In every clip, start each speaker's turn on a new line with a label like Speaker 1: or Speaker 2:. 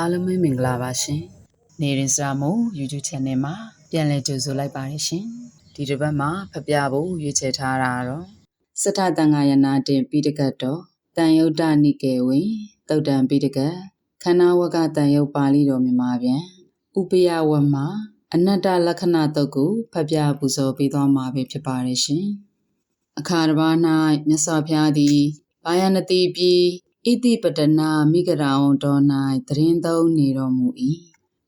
Speaker 1: အားလုံးပဲမင်္ဂလာပါရှင်။နေရင်စရာမို့ YouTube Channel မှာပြန်လည်ကြိုဆိုလိုက်ပါတယ်ရှင်။ဒီတစ်ပတ်မှာဖပြဖို့ရွေးချယ်ထားတာကတော့စထတန်ဃာယနာတင်ပိဋကတ်တော်တန်ယုတ်တနိကေဝင်တုတ်တံပိဋကတ်ခန္ဓာဝကတန်ယုတ်ပါဠိတော်မြန်မာပြန်ဥပယဝတ်မှာအနတ္တလက္ခဏာတုတ်ကိုဖပြပူဇော်ပေးသွားမှာပဲဖြစ်ပါတယ်ရှင်။အခါတစ်ပါး၌မြတ်စွာဘုရားသည်ဘာယနတိပြီး ဣတိပတနာမိဂရာဝံတော်၌တရင်သုံးနေတော်မူ၏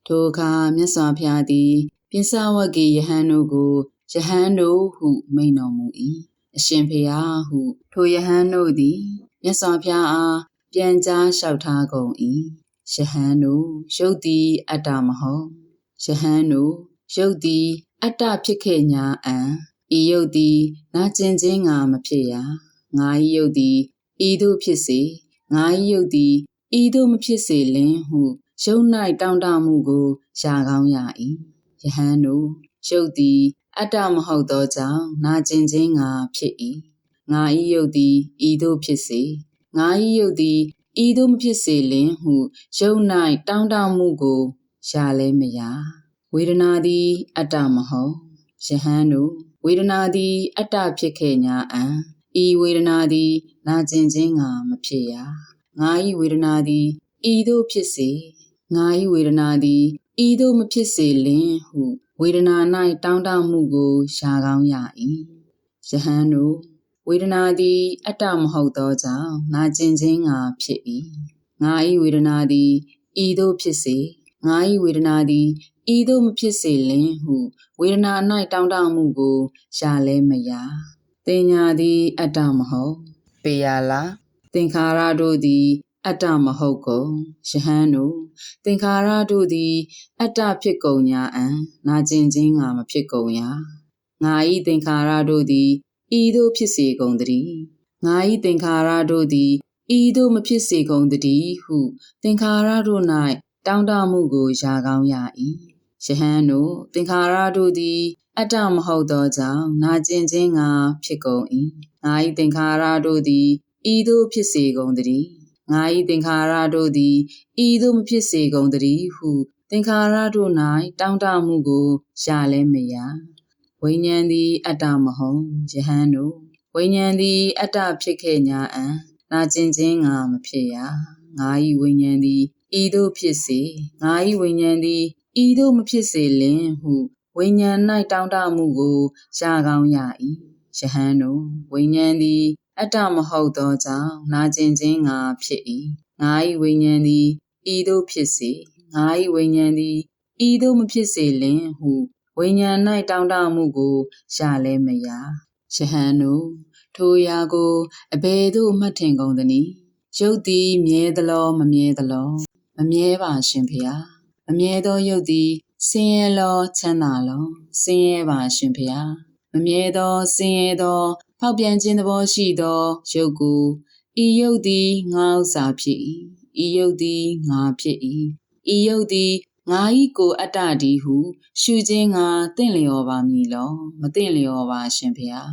Speaker 1: ထိုအခါမြတ်စွာဘုရားသည်ပိစဝကေယဟန်တို့ကိုယဟန်တို့ဟုမိန်တော်မူ၏အရှင်ဖေဟာဟု ထိုယဟန်တို့သည်မြတ်စွာဘုရားအားပြန်ကြားလျှောက်ထားကုန်၏ယဟန်တို့ရုပ်သည်အတ္တမဟုတ်ယဟန်တို့ရုပ်သည်အတ္တဖြစ်ခဲ့ညာအံဤယုတ်သည်နာကျင်ခြင်းငါမဖြစ်ရငါဤယုတ်သည်ဤသို့ဖြစ်စေ ငါ၏ယုတ်သည်ဤသို့မဖြစ်စေလင်ဟုယုံ၌တောင်းတမှုကိုရှာကောင်းရ၏ယဟန်တို့ယုတ်သည်အတ္တမဟုတ်သောကြောင့်နာကျင်ခြင်းငါဖြစ်၏ငါ၏ယုတ်သည်ဤသို့ဖြစ်စေငါ၏ယုတ်သည်ဤသို့မဖြစ်စေလင်ဟုယုံ၌တောင်းတမှုကိုရှာလဲမရဝေဒနာသည်အတ္တမဟုတ်ယဟန်တို့ဝေဒနာသည်အတ္တဖြစ်ခဲ့ညာအံ ဤဝေဒနာသည်နာကျင်ခြင်းငါမဖြစ်ရငါ၏ဝေဒနာသည်ဤသို့ဖြစ်စေငါ၏ဝေဒနာသည်ဤသို့မဖြစ်စေလင်ဟုဝေဒနာ၌တောင်းတမှုကိုရှာကောင်းရ၏ယဟန်တို့ဝေဒနာသည်အတ္တမဟုတ်သောကြောင့်နာကျင်ခြင်းငါဖြစ်၏ငါ၏ဝေဒနာသည်ဤသို့ဖြစ်စေငါ၏ဝေဒနာသည်ဤသို့မဖြစ်စေလင်ဟုဝေဒနာ၌တောင်းတမှုကိုရှာလဲမရ တင်ညာသည်အတ္တမဟုတ်ပေယလာသင်္ခါရတို့သည်အတ္တမဟုတ်ကုန်ယဟန်တို့သင်္ခါရတို့သည်အတ္တဖြစ်ကုန်ညာအံနာကျင်ခြင်းငါမဖြစ်ကုန်ရာငါဤသင်္ခါရတို့သည်ဤသို့ဖြစ်စေကုန်တည်းငါဤသင်္ခါရတို့သည်ဤသို့မဖြစ်စေကုန်တည်းဟု သင်္ခါရတို့၌တောင်းတမှုကိုယာကောင်းရ၏ ယဟန်တို့သင်္ခါရတို့သည် အတ္တမဟုတ်သောကြောင့်နာကျင်ခြင်းငါဖြစ်ကုန်၏ငါ၏သင်္ခါရတို့သည်ဤသို့ဖြစ်စေကုန်တည်းငါ၏သင်္ခါရတို့သည်ဤသို့မဖြစ်စေကုန်တည်းဟု သင်္ခါရတို့၌တောင်းတမှုကိုရှာလဲမရဝိညာဉ်သည်အတ္တမဟုတ်ယဟန်တို့ဝိညာဉ်သည်အတ္တဖြစ်ခဲ့ညာအံနာကျင်ခြင်းငါမဖြစ်ရငါ၏ဝိညာဉ်သည် ဤသို့ဖြစ်စေငါ၏ဝိညာဉ်သည်ဤသို့မဖြစ်စေလင်ဟုဝိညာဉ်၌တောင်းတမှုကိုရှာကောင်းရ၏ယဟန်တို့ဝိညာဉ်သည်အတ္တမဟုတ်သောကြောင့်နာကျင်ခြင်းငါဖြစ်၏ငါ၏ဝိညာဉ်သည်ဤသို့ဖြစ်စေငါ၏ဝိညာဉ်သည်ဤသို့မဖြစ်စေလင်ဟုဝိညာဉ်၌တောင်းတမှုကိုရှာလဲမရယဟန်တို့ထိုရာကိုအဘယ်သို့မှတ်ထင်ကုန်သနည်းရုပ်သည်မြဲသလောမမြဲသလော မမြဲပါရှင်ဖေဟာမမြဲသောရုပ်သည်ဆင်းရဲလောချမ်းသာလောဆင်းရဲပါရှင်ဖေဟာမမြဲသောဆင်းရဲသောဖောက်ပြန်ခြင်းသဘောရှိသောရုပ်ကိုဤရုပ်သည်ငါဥစ္စာဖြစ်၏ဤရုပ်သည်ငါဖြစ်၏ဤရုပ်သည်ငါ၏ကိုအတ္တဒီဟု ရှုခြင်းငါတင့်လျော်ပါမည်လောမတင့်လျော်ပါရှင်ဖေဟာ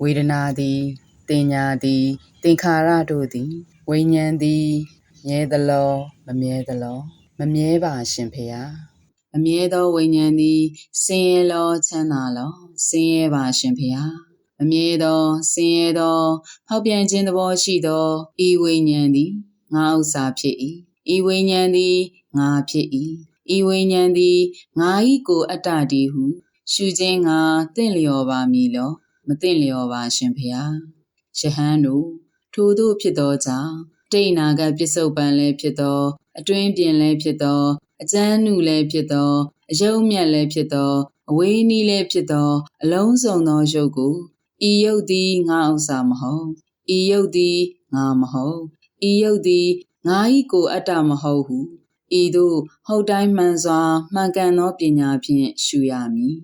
Speaker 1: ဝေဒနာသည်တင်ညာသည်သင်္ခါရတို့သည်ဝိညာဉ်သည် မြဲသလောမမြဲသလောမမြဲပါရှင်ဖေဟာမမြဲသောဝိညာဉ်သည်ဆင်းရဲလောချမ်းသာလောဆင်းရဲပါရှင်ဖေဟာမမြဲသောဆင်းရဲသောဟောက်ပြန်ခြင်းသဘောရှိသောဤဝိညာဉ်သည်ငါဥစ္စာဖြစ်၏ဤဝိညာဉ်သည်ငါဖြစ်၏ဤဝိညာဉ်သည်ငါ၏ကိုအတ္တတည်းဟုရှုခြင်းငါတင့်လျော်ပါမည်လောမတင့်လျော်ပါရှင်ဖေဟာယဟန်တို့ထိုသို့ဖြစ်သောကြောင့် တိတ်နာကပစ္စုပန်လည်းဖြစ်သောအတွင်းပြင်လည်းဖြစ်သောအကျဉ်းနုလည်းဖြစ်သောအယုံမြတ်လည်းဖြစ်သောအဝေးနီးလည်းဖြစ်သော အလုံးစုံသောရုပ်ကိုဤယုတ်သည်ငါဥစ္စာမဟုတ်ဤယုတ်သည်ငါမဟုတ်ဤယုတ်သည်ငါ၏ကိုအတ္တမဟုတ်ဟုဤသို့ဟုတ်တိုင်းမှန်စွာမှန်ကန်သောပညာဖြင့်ရှုရမည်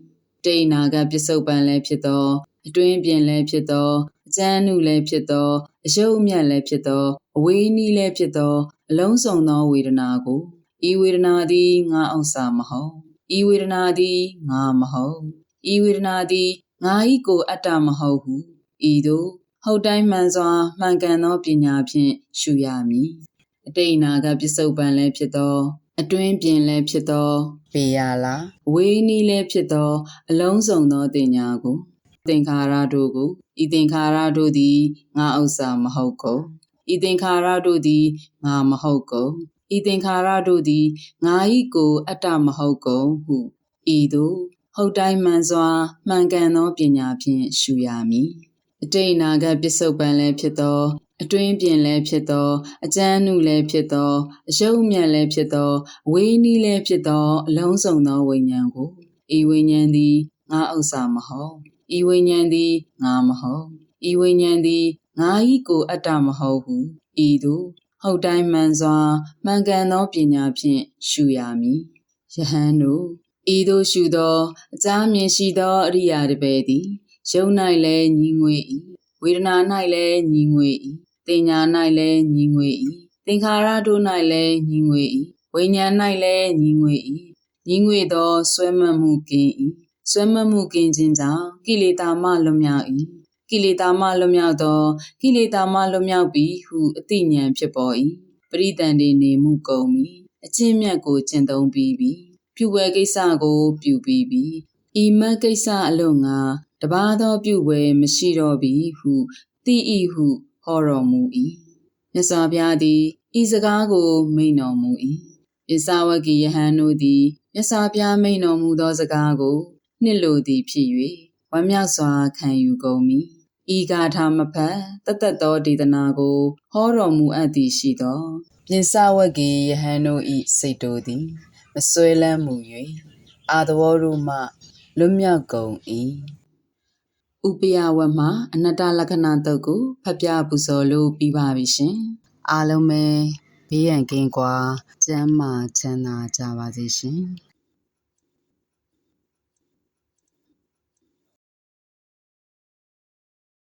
Speaker 1: တိဏကပစ္စုပန်လည်းဖြစ်သော အတွင်းပြင်လည်းဖြစ်သောအ ကျဉ်းနုလည်းဖြစ်သောအယုတ်မြတ်လည်းဖြစ်သောအဝေးနီးလည်းဖြစ်သောအလုံးစုံသောဝေဒနာကိုဤဝေဒနာသည်ငါဥစ္စာမဟုတ်ဤဝေဒနာသည်ငါမဟုတ်ဤဝေဒနာသည်ငါ၏ကိုအတ္တမဟုတ်ဟုဤသို့ဟုတ်တိုင်းမှန်စွာမှန်ကန်သောပညာဖြင့်ရှုရမည်အတိတ်အနာကပစ္စုပန်လည်းဖြစ်သောအတွင်းပြင်လည်းဖြစ်သောပေရလာအဝေးနီးလည်းဖြစ်သောအလုံးစုံသောတင်ညာကို သင်္ခါရတို့ကိုဤသင်္ခါရတို့သည်ငါဥစ္စာမဟုတ်ကုန်ဤသင်္ခါရတို့သည်ငါမဟုတ်ကုန်ဤသင်္ခါရတို့သည်ငါ၏ကိုယ်အတ္တမဟုတ်ကုန်ဟုဤသို့ဟုတ်တိုင်းမှန်စွာမှန်ကန်သောပညာဖြင့်ရှုရမည်အတိတ်အနာကပစ္စုပန်လည်းဖြစ်သောအတွင်းပြင်လည်းဖြစ်သောအကျဉ်းနုလည်းဖြစ်သောအယုတ်မြတ်လည်းဖြစ်သောအဝေးနီးလည်းဖြစ်သောအလုံးစုံသောဝိညာဉ်ကိုဤဝိညာဉ်သည်ငါဥစ္စာမဟုတ် ဤဝိညာဉ်သည်ငါမဟုတ်ဤဝိညာဉ်သည်ငါ၏ကိုယ်အတ္တမဟုတ်ဟုဤသို့ဟုတ်တိုင်းမှန်စွာမှန်ကန်သောပညာဖြင့်ရှုရမည်ယဟန်တို့ဤသို့ရှုသောအကြမြင်ရှိသောအရိယာတပည့်သည်ယုံ၌လည်းညီငွေ၏ဝေဒနာ၌လည်းညီငွေ၏တင်ညာ၌လည်းညီငွေ၏သင်္ခါရတို့၌လည်းညီငွေ၏ဝိညာဉ်၌လည်းညီငွေ၏ညီငွေသောဆွဲမှတ်မှုကင်း၏ ဆွဲမှတ်မှုကင်းခြင်းကြောင့်ကိလေသာမှလွတ်မြောက်၏ကိလေသာမှလွတ်မြောက်သောကိလေသာမှလွတ်မြောက်ပြီဟုအသိဉာဏ်ဖြစ်ပေါ်၏ပရိတန်တေနေမှုကုန်ပြီအချင်းမြတ်ကိုကျင့်သုံးပြီးပြီပြုဝဲကိစ္စကိုပြုပြီးပြီဤမတ်ကိစ္စအလို့ငါတပါသောပြုဝဲမရှိတော့ပြီဟုသိ၏ဟုဟောတော်မူ၏မြတ်စွာဘုရားသည်ဤစကားကိုမိန့်တော်မူ၏ပိဿဝဂီယဟန်တို့သည်မြတ်စွာဘုရားမိန့်တော်မူသောစကားကို နှစ်လိုသည်ဖြစ်၍ဝမ်းမြောက်စွာခံယူကုန်မည်ဤဂါထာမဖတ်တသက်သောဒေသနာကို ဟောတော်မူအပ်သည်ရှိသောပြင်စဝဂီယဟန်တို့ဤစိတ်တို့သည် မဆွဲလန်းမှု၍အာသဝတို့မှလွတ်မြောက်ကုန်၏ဥပယဝတ်မှာအနတ္တလက္ခဏာတုတ်ကိုဖတ်ပြပူဇော်လို့ပြီးပါပြီရှင်အားလုံးပဲဘေးရန်ကင်းကွာကျမ်းမာချမ်းသာကြပါစေရှင်